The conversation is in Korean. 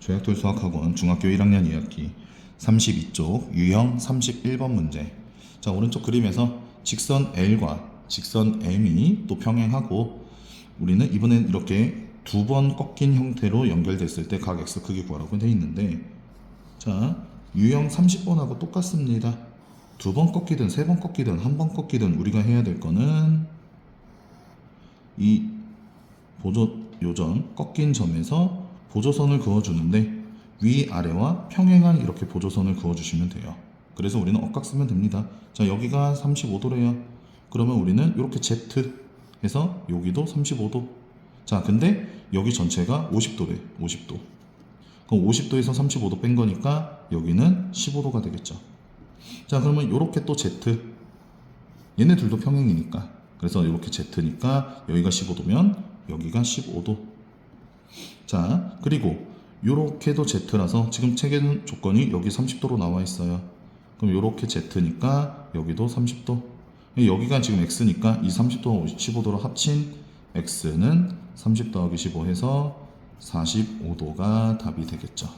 조약돌 수학학원 중학교 1학년 2학기 32쪽 유형 31번 문제. 자, 오른쪽 그림에서 직선 L과 직선 M이 또 평행하고 우리는 이번엔 이렇게 두 번 꺾인 형태로 연결됐을 때 각 x 크기 구하라고 돼 있는데 자, 유형 30번하고 똑같습니다. 두 번 꺾이든 세 번 꺾이든 한 번 꺾이든 우리가 해야 될 거는 이 보조 요점 꺾인 점에서 보조선을 그어주는데 위아래와 평행한 이렇게 보조선을 그어주시면 돼요. 그래서 우리는 억각 쓰면 됩니다. 자 여기가 35도래요. 그러면 우리는 이렇게 Z 해서 여기도 35도. 자 근데 여기 전체가 50도래. 50도. 그럼 50도에서 35도 뺀 거니까 여기는 15도가 되겠죠. 자 그러면 이렇게 또 Z 얘네 둘도 평행이니까 그래서 이렇게 Z니까 여기가 15도면 여기가 15도 자 그리고 요렇게도 Z라서 지금 책에는 조건이 여기 30도로 나와 있어요. 그럼 요렇게 Z니까 여기도 30도. 여기가 지금 X니까 이 30도와 15도로 합친 X는 30 더하기 15 해서 45도가 답이 되겠죠